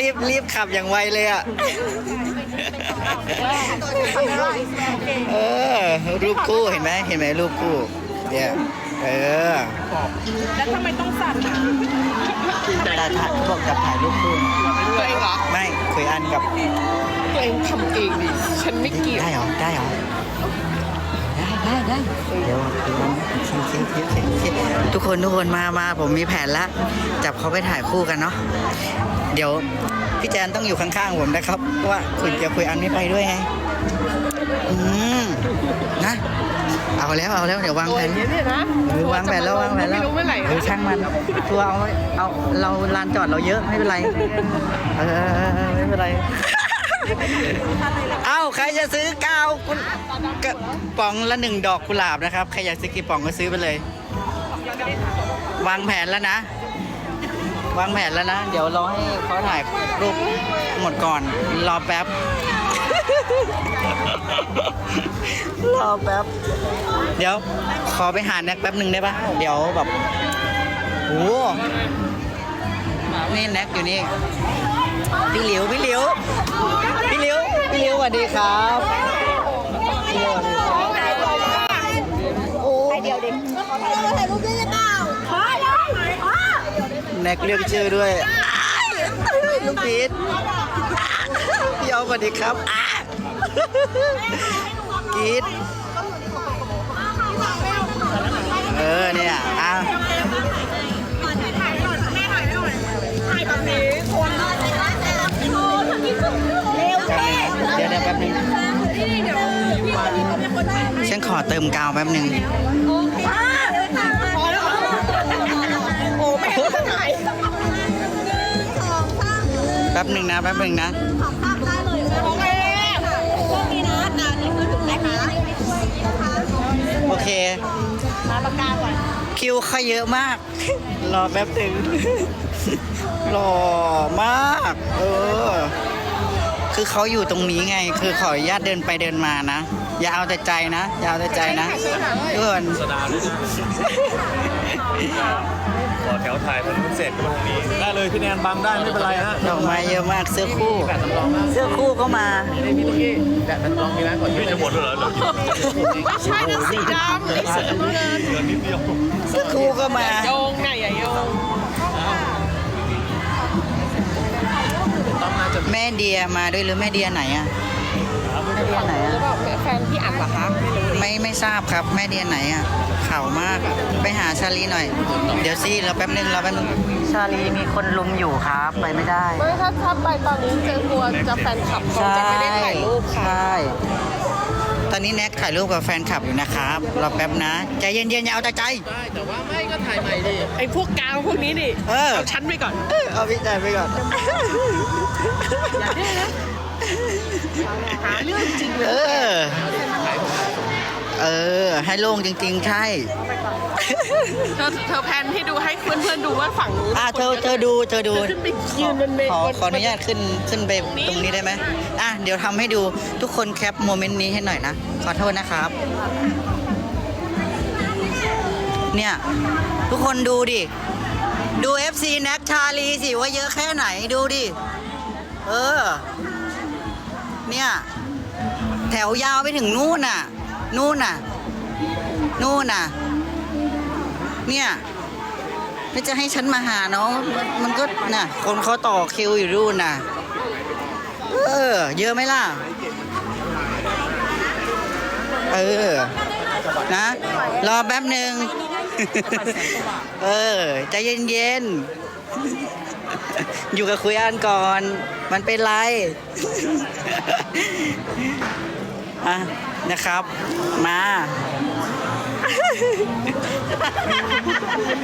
รีบรีบขับอย่างไวเลยอะ เออ รูปคู่เห็นไหมเห็นไหมรูปคู่เนี่ยเออ แล้วทำไมต้องสั่นอะแต่ถ่ายเขาบอกจะถ่ายรูปคู่ตัวเองเหรอไม่คุยอันกับตัวเองทำเองดิฉันไม่เกี่ยวได้เหรอ ได้เหรอ ได้ได้ได้เดี๋ยวทุกคนทุกคนมามาผมมีแผนละจับเขาไปถ่ายคู่กันเนาะเดี๋ยวพี่แจนต้องอยู่ข้างๆผมนะครับเพราะว่าคุณจะคุยอันไม่ไปด้วยไงอืมนะเอาแล้วเอาแล้วเดี๋ยววางตัวแผอนย่างนี้เนี่ยนะเออวางแผนแล้ววางแผนแล้วไม่รู้เมื่อไหร่เออช่างมันทัวร์เอาไว้เอาเราลานจอดเราเยอะไม่เป็นไรเออไม่เป็นไรเอ้า ใครจะซื้อกาวกุกระป๋องละหนึ่งดอกกุหลาบนะครับ ใครอยากซื้อกี่ป๋องก็ซื้อไปเลย วางแผนแล้วนะ วางแผนแล้วนะ เดี๋ยวรอให้เขาถ่ายรูปหมดก่อน รอแป๊บ รอแป๊บ เดี๋ยวขอไปหาแน็กแป๊บหนึ่งได้ปะเดี๋ยวแบบโอ้นี่แน็กอยู่นี่ พี่หลิวพี่หลิวพี่หลิว พี่หลิวสวัสดีครับพี่หลิวสวัสดีครับโอ้เดี๋ยวดิแน็กเรียกชื่อด้วยลูกพีทพี่เอาสวัสดีครับอะกรีดเออเนี่ยอะเดี๋ยวเดี๋ยว แป๊บนึงฉันขอเติมกาวแป๊บนึงโอ้แม่ถ่ายแป๊บหนึ่งนะแป๊บหนึ่งนะโอเคมาปากกาก่อนคิวเขาเยอะมาก รอแป๊บหนึ่งหล่อมาก เออ คือเขาอยู่ตรงนี้ไง คือขออนุญาตเดินไปเดินมานะ อย่าเอาแต่ใจนะ อย่าเอาแต่ใจนะเพื่อนสดาด้วยนะขอแถวถ่ายมันเสร็จก็มาทางนี้ได้เลยพี่แนนบังได้ไม่เป็นไรฮะดอกไม้เยอะมากเสื้อคู่ เสื้อคู่ก็มาพี่จะหมดแล้วเหรอเหลืออยู่ใช่นั่นสีดำไอ้เสือเงินเหลือนิดเดียวเสื้อคู่ก็มาโยงไหนอย่าโยง แม่เดียมาด้วยหรือแม่เดียไหนอะแม่เดียไหนหรืออะเปล่าแฟนพี่อัดเหรอคะไม่รู้ไม่ไม่ทราบครับแม่เดียไหนอะข่าวมากไปหาชาลีหน่อย เดี๋ยวสิเราแป๊บนึงเราแป๊บนึงชาลีมีคนลุมอยู่ครับไปไม่ได้ไม่ถ้าถ้าไปตอนนี้เจอกลัวจะแฟนคลับเขาจะไม่ได้ถ่ายรูปค่ะใช่ ตอนนี้แน็กถ่ายรูปกับแฟนคลับอยู่นะครับรอแป๊บนะ ใจเย็นๆอย่าเอาแต่ใจแต่ว่าไม่ก็ถ่ายใหม่ดิไอ้พวกกาวพวกนี้ดิเออ เอาชั้นไปก่อน เอาพี่ใจไปก่อน หาเรื่องจริงเลเอยอเออ ให้โล่งจริง ๆ ใช่ เธอเธอแพนให้ดูให้เพื่อนๆดูว่าฝั่งนู้นอะเธอเธอดูเธอดู ขึ้นไปยืนบนเมฆขอขออนุญาตขึ้นขึ้นไปตรงนี้ได้ไหมอะเดี๋ยวทำให้ดูทุกคนแคปโมเมนต์นี้ให้หน่อยนะ ขอโทษนะครับ เนี่ย ทุกคนดูดิ ดู FC แน็กชาลีสิว่าเยอะแค่ไหนดูดิ เออ เนี่ย แถวยาวไปถึงนู่นน่ะ นู่นน่ะ นู่นน่ะ เนี่ยแล้วจะให้ฉันมาหาเน้องมันก็น่ะ คนเขาต่อคิวอยู่รุ่นน่ะ เออ เยอะไหมล่ะ เออ นะ รอแป๊บหนึ่ง เออ ใจเย็นๆ อยู่กับคุยอันก่อน มันเป็นไร อะ นะครับ มา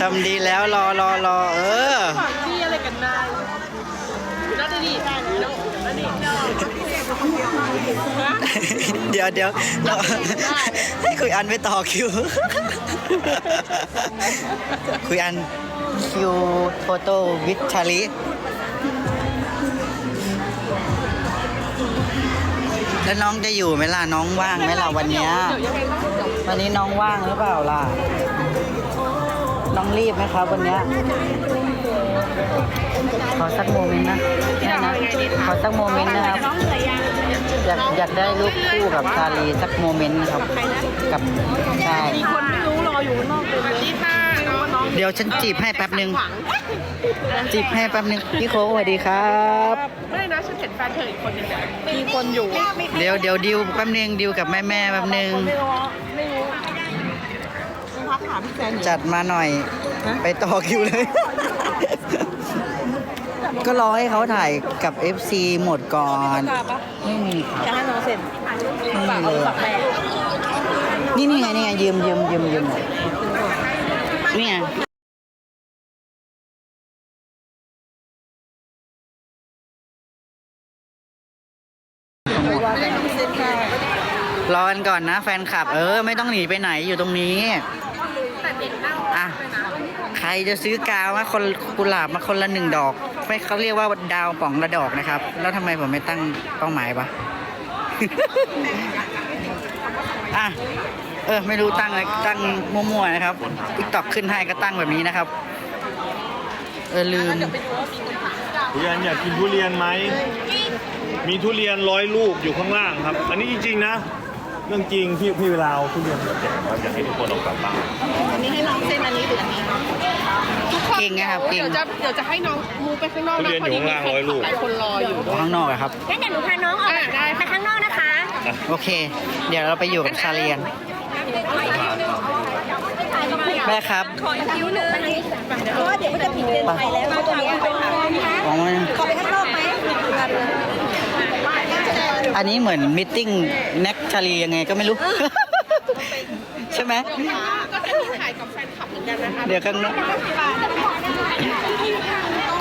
ทำดีแล้วรอรอรอเออฝากที่อะไรกันนายแล้วดูดิได้แล้วแล้วนี่ฮะเดี๋ยวเดี๋ยวเราให้คุยอันไปต่อคิว คุยอันคิวโฟโต้วิชาลีแล้วน้องจะอยู่ไหมล่ะน้องว่างไหมล่ะวันเนี้ยเดี๋ยวยังไงต้องเดี๋ยววันนี้น้องว่างหรือเปล่าล่ะ น้องรีบไหมครับวันเนี้ยขอสักโมเมนต์นะขอสักโมเมนต์นะครับ น้องเหนื่อยยังอยากอยากได้รูปคู่กับชาลีสักโมเมนต์นะครับ กับใช่มีคนไม่รู้รออยู่ข้างนอกเลยสวัสดีค่ะน้องน้องเดี๋ยวฉันจีบให้แป๊บหนึ่งจีบให้แป๊บหนึ่งพี่โค้กสวัสดีครับ ไม่นะฉันเห็นแฟนเธออีกคนหนึงอะมีคนอยู่ เดี๋ยวเดี๋ยวดิวแป๊บหนึ่งดิวกับแม่แม่ๆแป๊บหนึ่งไม่รู้ไม่รู้พัก ถามพี่แฟนจัดมาหน่อย ไปต่อคิวเลย ก็รอให้เขาถ่ายกับ FC หมดก่อนกล้าปะไม่มีครับจะให้น้องเซ็นไม่มีเลยฝากแม่นี่นี่ไงนี่ไงยืมยืมยืมยืมนี่ไงรอกันก่อนนะแฟนคลับ เออ ไม่ต้องหนีไปไหนอยู่ตรงนี้ แต่เด็กเน่า อะ ใค รจะซื้อกาวมาคนกุหลาบมาคนละหนึ่งดอกไม่เขาเรียกว่าดาวป่องละดอกนะครับ แล้วทำไมผมไม่ตั้งเป้าหมายปะอะเออ ไม่รู้ตั้งอะไรตั้งมั่วๆนะครับทิกตอกขึ้นให้ก็ตั้งแบบนี้นะครับ เออลืมทุเรียนอยากกินทุเรียนไหม มีทุเรียนร้อยลูกอยู่ข้างล่างครับ อันนี้จริงๆนะ เรื่องจริงพี่พี่เวลาเอาทุเรียนมาแจกเราอยากให้ทุกคนเอากลับบ้านอันนี้ให้น้องเซ็นอันนี้หรืออันนี้ทุกคน เก่งนะครับเก่งเดี๋ยวจะเดี๋ยวจะให้น้องมูไปข้างนอกนะพอดีมีแฟนคลับหลายคนรออยู่ข้างนอกอะครับงั้นเดี๋ยวหนูพาน้องออกไปไปข้างนอกนะคะ โอเค เดี๋ยวเราไปอยู่กับชาเลียนแม่ครับขอคิวหนึ่งเพราะว่าเดี๋ยวมันจะผิดเกินไปแล้วตัวนี้ของมันขอไปข้างนอกไหมอันนี้เหมือนมิทติ้งแน็กชาลียังไงก็ไม่รู้ ใช่ไหมก็จะมีถ่ายกับแฟนคลับเหมือนกันนะคะเดี๋ยวข้างนอก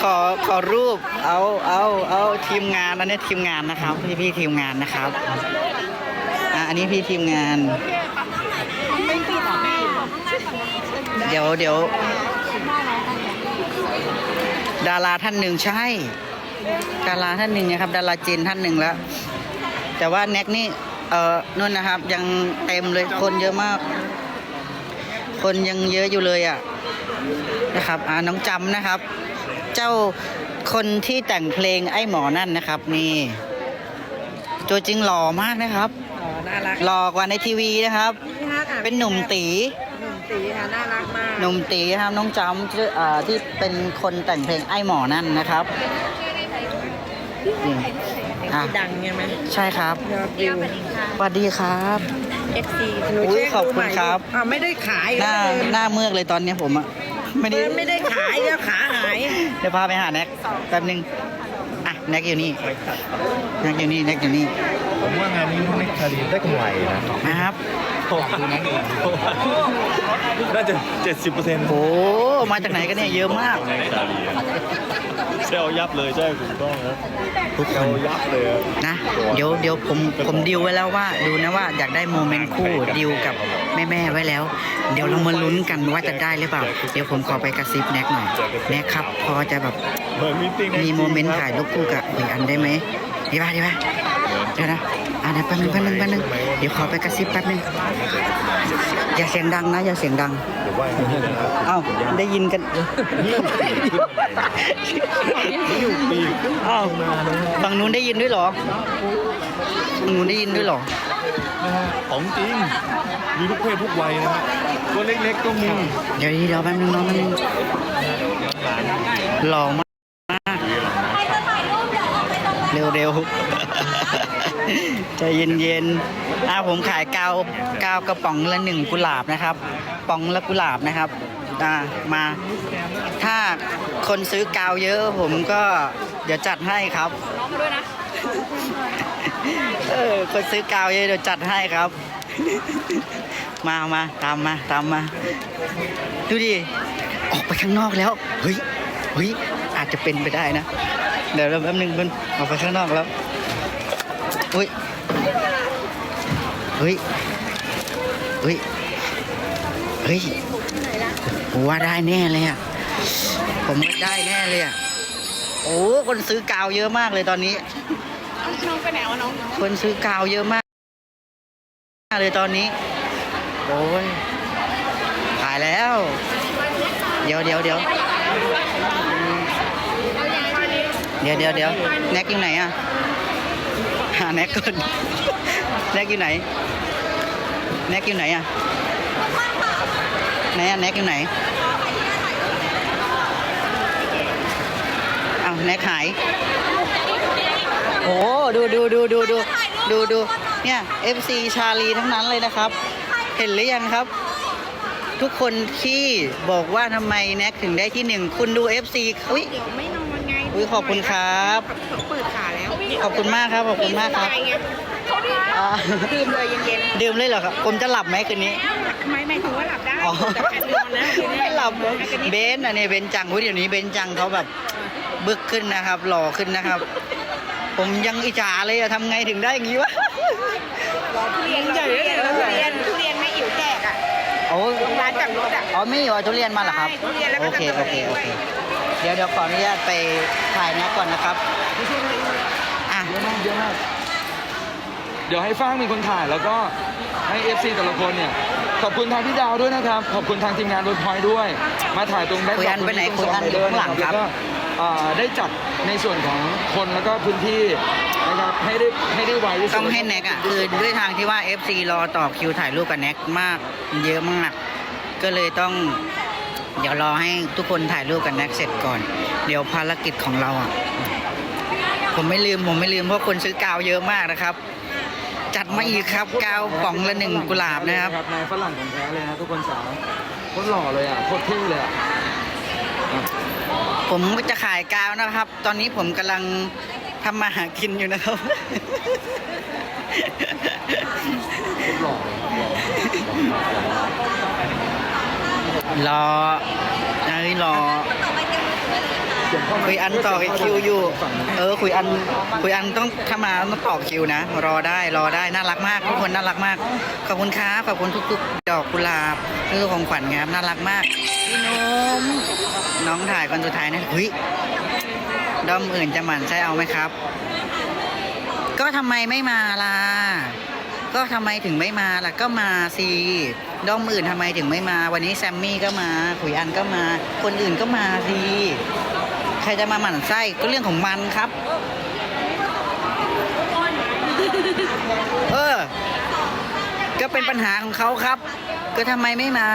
ขอขอรูปเอาเอาเอาทีมงานอันนี้ทีมงานนะครับ พี่พี่ทีมงานนะครับอะอันนี้พี่ทีมงาน เดี๋ยวเดี๋ยวดาราท่านหนึ่งใช่ ดาราท่านหนึ่งนะครับ ดาราจีนท่านหนึ่งแล้ว แต่ว่าแน็กนี่เอ่อนู่นนะครับ ยังเต็มเลยคนเยอะมาก คนยังเยอะอยู่เลยอะ นะครับอ่าน้องจำนะครับ เจ้าคนที่แต่งเพลงไอ้หมอนั่นนะครับ นี่ ตัวจริงหล่อมากนะครับอ๋อน่ารักหล่อกว่าในทีวีนะครับ พี่ฮักอะเป็นหนุ่มตีหนุ่มตีค่ะน่ารักมากหนุ่มตีนะครับน้องจำที่อ่าที่เป็นคนแต่งเพลงไอ้หมอนั่นนะครับนี่อะดังใช่ไหมใช่ครับยอดวิวสวัสดีครับ FC อุ๊ยขอบคุณครับ อ่าไม่ได้ขายหน้าหน้าเมือกเลยตอนเนี้ยผมอะ ไม่ได้ไม่ได้ขายแล้วขาหาย เดี๋ยวพาไปหาแน็กแป๊บนึงอะ แน็กอยู่นี่แน็กอยู่นี่แน็กอยู่นี่ ผมว่างานนี้ไม่คารีได้กำไรนะนะครับ น่าจะเจ็ดสิบเปอร์เซ็นต์โอ้มาจากไหนกันเนี่ยเยอะมากในคารีเซลยับเลยใช่ถูกต้องนะทุกเซคลนยับเลยอะนะ เดี๋ยวเดี๋ยวผมผมดิวไว้แล้วว่าดูนะว่าอยากได้โมเมนต์คู่ดิวกับแม่แม่ๆไว้แล้ว เดี๋ยวเรามาลุ้นกันว่าจะได้หรือเปล่า เดี๋ยวผมขอไปกระซิบแน็กหน่อยแน็กครับ พอจะแบบเหมือนมีติ้งมีโมเมนต์ถ่ายรูปคู่กับหวยอันได้ไหมดีป่ะดีป่ะเดี๋ยวนะอ่าเดี๋ยวแป๊บนึงแป๊บนึงแป๊บนึงเดี๋ยวขอไปกระซิบแป๊บนึงอย่าเสียงดังนะอย่าเสียงดังหรือว่าอย่างนี้นะครับเอ้าได้ยินกันอยู่ปีกขึ้นอ้าวมานะฮะฝั่งนู้นได้ยินด้วยเหรอฝั่งนู้นได้ยินด้วยเหรอนะฮะของจริงมีทุกเพศทุกวัยนะฮะตัวเล็กๆก็มีเดี๋ยวเดี๋ยวแป๊บนึงน้องแป๊บนึงหลานหล่อมากเร็ วเร็วใจเย็นเย็นๆอ่าผมขายกาวกาวกระป๋องละหนึ่งกุหลาบนะครับ ป๋องละกุหลาบนะครับอ่ามา ถ้าคนซื้อกาวเยอะ ผมก็เดี๋ยวจัดให้ครับน้องมาด้วยนะ เออ คนซื้อกาวเยอะเดี๋ยวจัดให้ครับ มามาตามมาตามมา ดูดิ ออกไปข้างนอกแล้ว เฮ้ย เฮ้ยอา จจะเป็นไปได้นะ เดี๋ยวเราแป๊บนึงเพิ่นออกไปข้างนอกแล้วเฮ้ยเฮ้ยเฮ้ยเฮ้ยผมว่าได้แน่เลยอะผมว่าได้แน่เลยอะโอ้คนซื้อกาวเยอะมากเลยตอนนี้น้องไปไหนวะน้องคนซื้อกาวเยอะมากเลยตอนนี้โอ้ยขายแล้ว เดี๋ยวเดี๋ยวเดี๋ยวเดี๋ยวเดี๋ยวเดี๋ยวแน็กอยู่ไหนอะหาแน็กก่อนแน็กอยู่ไหนแน็กอยู่ไหนอะไหนอะแน็กอยู่ไหนเอาแน็กหายโอ้ดูดูดูดูดูดูดูเนี่ย FC ชาลีทั้งนั้นเลยนะครับ เห็นหรือยังครับ ทุกคนที่บอกว่าทำไมแน็กถึงได้ที่หนึ่งคุณดู FC อุ้ยเดี๋ยวไม่นอน อุ๊ยขอบคุณครับ เขาเปิดขาแล้วขอบคุณมากครับ ขอบคุณมากครับไงอ่า ดื่มเลยเย็นดื่มเลยเหรอครับ ผมจะหลับไหมคืนนี้ ๆ ไม่ไม่ถึงว่าหลับได้อ๋อแต่แค่นอนนะไม่หลับเลยเบนซ์อันนี้เบนซ์จังอุ๊ยเดี๋ยวนี้เบนซ์จังเขาแบบบึกขึ้นนะครับ หล่อขึ้นนะครับ ผมยังอิจฉาเลยอะทำไงถึงได้อย่างนี้วะทุเรียนทุเรียนทุเรียนทุเรียนไม่อิ๋วแจกอะ โอ้ร้านจอดรถอะอ๋อไม่อยู่เอาทุเรียนมาเหรอครับ ใช่ทุเรียนแล้วก็โอเคจะโอเคมาโอด้วยเค เดี๋ยวเดี๋ยวขออนุญาตไปถ่ายแน็กก่อนนะครับ อะ เยอะมากเยอะมากเดี๋ยวให้ฟ้างเป็นคนถ่ายแล้วก็ให้ FC แต่ละคนเนี่ย ขอบคุณทางพี่ดาวด้วยนะครับ ขอบคุณทางทีมงานรถพอยด้วย มาถ่ายตรงแบ็คคุยอันไปไหนตรงคุยอันอยู่ข้างหลังครับ แล้วก็อ่าได้จัดในส่วนของคนแล้วก็พื้นที่ นะครับให้ได้ให้ได้ไวที่สุดต้องให้แน็กอะคือด้วยทางที่ว่า FC รอต่อคิวถ่ายรูปกับแน็กมากเยอะมาก ก็เลยต้อง เดี๋ยวรอให้ทุกคนถ่ายรูปกับแน็กเสร็จก่อน เดี๋ยวภารกิจของเราอะผมไม่ลืมผมไม่ลืมเพราะคนซื้อกาวเยอะมากนะครับ จัดมาอีกครับกาวป๋องละหนึ่งกุหลาบนะครับนายฝรั่งของแท้เลยนะทุกคนสาวโคตรหล่อเลยอะโคตรเท่เลยอะอะผมจะขายกาวนะครับ ตอนนี้ผมกำลัง ทำมาหากินอยู่นะครับโคตรหล่อหล่อรอเอ้ยรอเขียนข้ามาคุยอันต่อคิวอยู่ฝั่งนี้เออ คุยอัน คุยอันต้องถ้ามาต้องต่อคิวนะ รอได้ รอได้ น่ารักมาก ทุกคนน่ารักมาก ขอบคุณครับขอบคุณทุกๆ ดอกกุหลาบคือของขวัญครับ น่ารักมาก พี่หนุ่มน้องถ่ายคนสุดท้ายนะเฮ้ย ด้อมอื่นจะหมั่นใช่เอาไหมครับ ก็ทำไมไม่มาล่ะ ก็ทำไมถึงไม่มาล่ะ ก็มาสิด้อมอื่นทำไมถึงไม่มา วันนี้แซมมี่ก็มาขุยอันก็มา คนอื่นก็มาสิใครจะมาหมั่นไส้ก็เรื่องของมันครับ เออ ก็เป็นปัญหาของเขาครับ ก็ทำไมไม่มา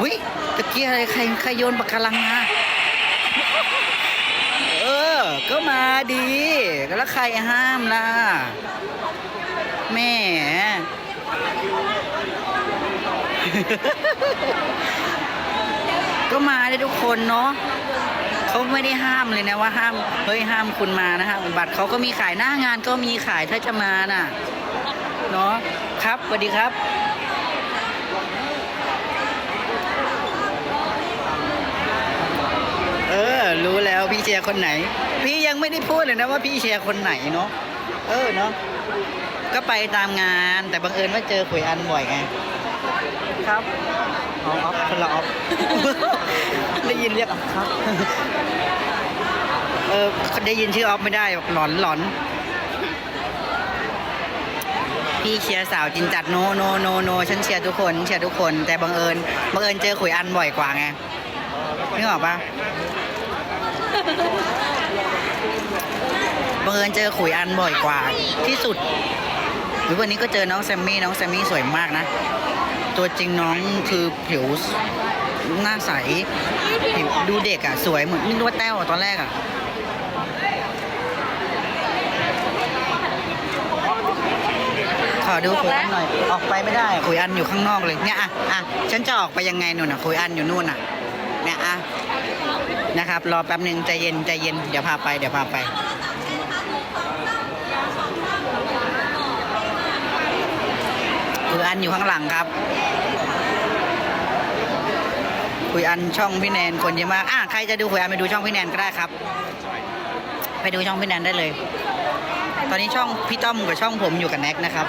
อุ้ยตะกี้อะไรใครใครโยนปากกาลังมา ก็มาดี แล้วใครห้ามล่ะ แม่ ก็มาได้ทุกคนเนาะเขาไม่ได้ห้ามเลยนะว่าห้าม เฮ้ยห้ามคุณมานะฮะบัตรเขาก็มีขายหน้างานก็มีขายถ้าจะมาน่ะ เนาะครับสวัสดีครับเออ รู้แล้วพี่เชียคนไหน พี่ยังไม่ได้พูดเลยนะว่าพี่เชียร์คนไหนเนาะเออเนาะก็ไปตามงานแต่บังเอิญว่าเจอขุยอันบ่อยไง ครับอ๋อออฟคนละออฟได้ยินเรียกออฟครับ เออได้ยินชื่อออฟไม่ได้บอกหลอนหลอน พี่เชียร์สาวจินจัดโนโนโนโนฉันเชียร์ทุกคนเชียร์ทุกคน แต่บังเอิญบังเอิญเจอขุยอันบ่อยกว่าไงนึกออกปะ บังเอิญเจอขุยอันบ่อยกว่าที่สุดหรือวันนี้ก็เจอน้องแซมมี่น้องแซมมี่สวยมากนะ ตัวจริงน้องคือผิวหน้าใสผิวดูเด็กอะ สวยเหมือนนึกว่าแต้วตอนแรกอะขอดูคุยอันหน่อย ออกไปไม่ได้คุยอันอยู่ข้างนอกเลยเนี่ยอะอะฉันจะออกไปยังไงนู่นอะคุยอันอยู่นู่นอะเนี่ยอะ นะครับ รอแป๊บหนึ่งใจเย็นใจเย็นเดี๋ยวพาไปเดี๋ยวพาไปคุยอันอยู่ข้างหลังครับ คุยอันช่องพี่แนนคนเยอะมากอะใครจะดูคุยอันไปดูช่องพี่แนนก็ได้ครับ ไปดูช่องพี่แนนได้เลย ตอนนี้ช่องพี่ต้อมกับช่องผมอยู่กับแน็กนะครับ